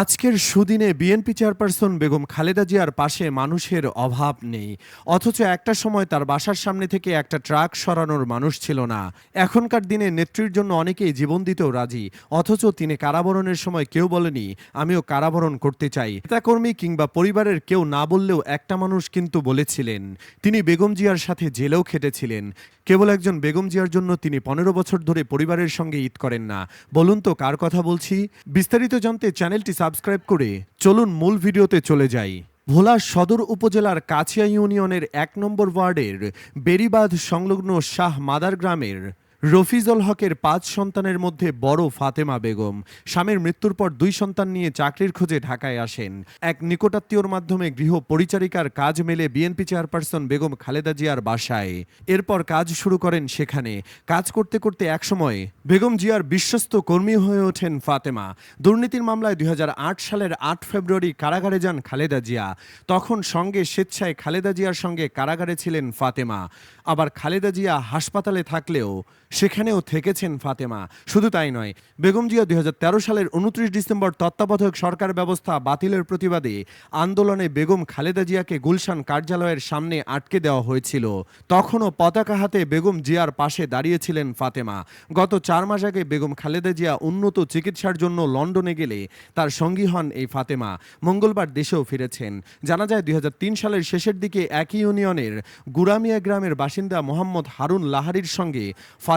আজকের সুদিনে BNP chairperson Begum Khaleda জিয়ার পাশে মানুষের অভাব নেই। অথচ একটা সময় তার বাসার সামনে থেকে একটা ট্রাক সরানোর মানুষ ছিল না। এখনকার দিনে নেত্রীর জন্য অনেকেই জীবন দিতেও রাজি। অথচ তিনি কারাবরণের সময় কেউ বলেনি, আমিও কারাবরণ করতে চাই। নেতাকর্মী কিংবা পরিবারের কেউ না বললেও একটা মানুষ কিন্তু বলেছিলেন, তিনি বেগম জিয়ার সাথে জেলেও খেটেছিলেন। কেবল একজন বেগম জিয়ার জন্য তিনি পনেরো বছর ধরে পরিবারের সঙ্গে ঈদ করেন না। বলুন তো, কার কথা বলছি? বিস্তারিত জানতে চ্যানেলটি সাবস্ক্রাইব করে চলুন মূল ভিডিওতে চলে যাই। ভোলা সদর উপজেলার কাছিয়া ইউনিয়নের এক নম্বর ওয়ার্ডের বেরিবাঁধ সংলগ্ন শাহ মাদার গ্রামের রফিজুল হকের পাঁচ সন্তানের মধ্যে বড় ফাতেমা বেগম। স্বামীর মৃত্যুর পর দুই সন্তান নিয়ে চাকরির খোঁজে ঢাকায় আসেন। এক নিকটাত্মীয়র মাধ্যমে গৃহ পরিচারিকার কাজ মেলে বিএনপি চেয়ারপারসন বেগম খালেদা জিয়ার বাসায়। এরপর কাজ শুরু করেন সেখানে। কাজ করতে করতে একসময় বেগম জিয়ার বিশ্বস্ত কর্মী হয়ে ওঠেন ফাতেমা। দুর্নীতির মামলায় দুই হাজার আট সালের আট ফেব্রুয়ারি কারাগারে যান খালেদা জিয়া। তখন সঙ্গে স্বেচ্ছায় খালেদা জিয়ার সঙ্গে কারাগারে ছিলেন ফাতেমা। আবার খালেদা জিয়া হাসপাতালে থাকলেও সেখানেও থেকেছেন ফাতেমা। শুধু তাই নয়, বেগম জিয়া দুই হাজার তেরো সালের উনত্রিশ ডিসেম্বর তত্ত্বাবধায়ক সরকার ব্যবস্থা বাতিলের প্রতিবাদে আন্দোলনে বেগম খালেদা জিয়াকে গুলশান কার্যালয়ের সামনে আটকে দেওয়া হয়েছিল। তখনও পতাকা হাতে বেগম জিয়ার পাশে দাঁড়িয়েছিলেন ফাতেমা। গত চার মাস আগে বেগম খালেদা জিয়া উন্নত চিকিৎসার জন্য লন্ডনে গেলে তার সঙ্গী হন এই ফাতেমা। মঙ্গলবার দেশেও ফিরেছেন। জানা যায়, দুই হাজার তিন সালের শেষের দিকে একই ইউনিয়নের গুরামিয়া গ্রামের বাসিন্দা মোহাম্মদ হারুন লাহারির সঙ্গে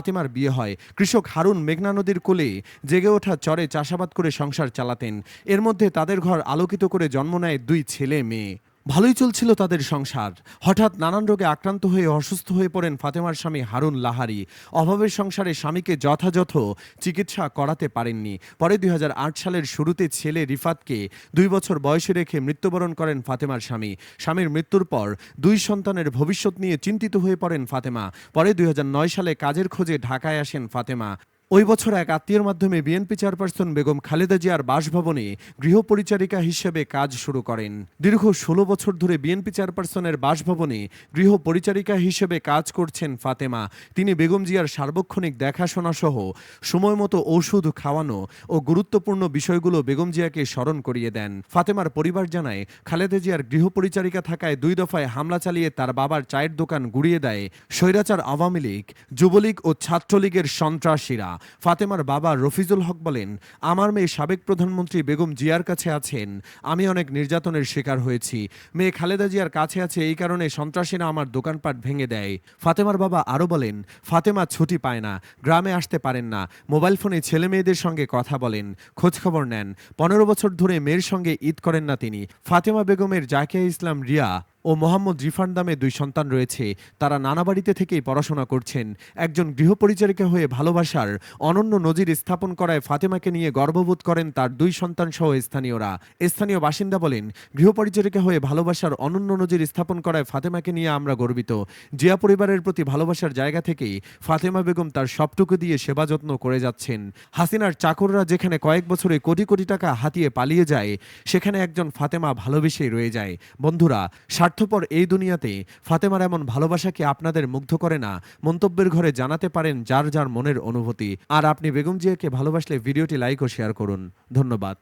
ফাতেমার বিয়ে হয়। কৃষক হারুন মেঘনা নদীর কোলে জেগে ওঠা চরে চাষাবাদ করে সংসার চালাতেন। এর মধ্যে তাদের ঘর আলোকিত করে জন্ম নেয় দুই ছেলে মেয়ে। ভালোই চলছিল তাদের সংসার। হঠাৎ নানান রোগে আক্রান্ত হয়ে অসুস্থ হয়ে পড়েন ফাতেমার স্বামী হারুন লাহারি। অভাবের সংসারে স্বামীকে যথাযথ চিকিৎসা করাতে পারেননি। পরে দুই হাজার আট সালের শুরুতে ছেলে রিফাতকে দুই বছর বয়সে রেখে মৃত্যুবরণ করেন ফাতেমার স্বামী। স্বামীর মৃত্যুর পর দুই সন্তানের ভবিষ্যৎ নিয়ে চিন্তিত হয়ে পড়েন ফাতেমা। পরে দুই হাজার নয় সালে কাজের খোঁজে ঢাকায় আসেন ফাতেমা। ওই বছর এক আত্মীয়ের মাধ্যমে বিএনপি চেয়ারপারসন বেগম খালেদা জিয়ার বাসভবনে গৃহ পরিচারিকা হিসেবে কাজ শুরু করেন। দীর্ঘ ষোলো বছর ধরে বিএনপি চেয়ারপারসনের বাসভবনে গৃহ পরিচারিকা হিসেবে কাজ করছেন ফাতেমা। তিনি বেগম জিয়ার সার্বক্ষণিক দেখাশোনা সহ সময় মতো ওষুধ খাওয়ানো ও গুরুত্বপূর্ণ বিষয়গুলো বেগম জিয়াকে স্মরণ করিয়ে দেন। ফাতেমার পরিবার জানায়, খালেদা জিয়ার গৃহ পরিচারিকা থাকায় দুই দফায় হামলা চালিয়ে তার বাবার চায়ের দোকান গুড়িয়ে দেয় স্বৈরাচার আওয়ামী লীগ, যুবলীগ ও ছাত্রলীগের সন্ত্রাসীরা। ফাতেমার বাবা রফিজুল হক বলেন, আমার মেয়ে সাবেক প্রধানমন্ত্রী বেগম জিয়ার কাছে আছেন। আমি অনেক নির্যাতনের শিকার হয়েছি। মেয়ে খালেদা জিয়ার কাছে আছে এই কারণে সন্ত্রাসীরা আমার দোকানপাট ভেঙে দেয়। ফাতেমার বাবা আরও বলেন, ফাতেমা ছুটি পায় না, গ্রামে আসতে পারেন না। মোবাইল ফোনে ছেলে মেয়েদের সঙ্গে কথা বলেন খোঁজখবর নেন। পনেরো বছর ধরে মেয়ের সঙ্গে ঈদ করেন না তিনি। ফাতেমা বেগমের জাকিয়া ইসলাম রিয়া ও মোহাম্মদ রিফান নামে দুই সন্তান রয়েছে। তারা নানা বাড়িতে থেকেই পড়াশোনা করছেন। একজন গৃহপরিচারিকা হয়ে ভালোবাসার অনন্য নজির স্থাপন করায় ফাতেমাকে নিয়ে গর্ববোধ করেন তার দুই সন্তান সহ স্থানীয়রা। স্থানীয় বাসিন্দা বলেন, গৃহপরিচারিকা হয়ে ভালোবাসার অনন্য নজির স্থাপন করায় ফাতেমাকে নিয়ে আমরা গর্বিত। জিয়া পরিবারের প্রতি ভালোবাসার জায়গা থেকেই ফাতেমা বেগম তার সবটুকু দিয়ে সেবা যত্ন করে যাচ্ছেন। হাসিনার চাকররা যেখানে কয়েক বছরে কোটি কোটি টাকা হাতিয়ে পালিয়ে যায়, সেখানে একজন ফাতেমা ভালোবেসেই রয়ে যায়। বন্ধুরা স্বার্থপর এই দুনিয়াতে ফাতেমার এমন ভালোবাসাকে আপনাদের মুগ্ধ করে না, মন্তব্যের ঘরে জানাতে পারেন যার যার মনের অনুভূতি। আর আপনি বেগম জিয়াকে ভালোবাসলে ভিডিওটি লাইক ও শেয়ার করুন। ধন্যবাদ।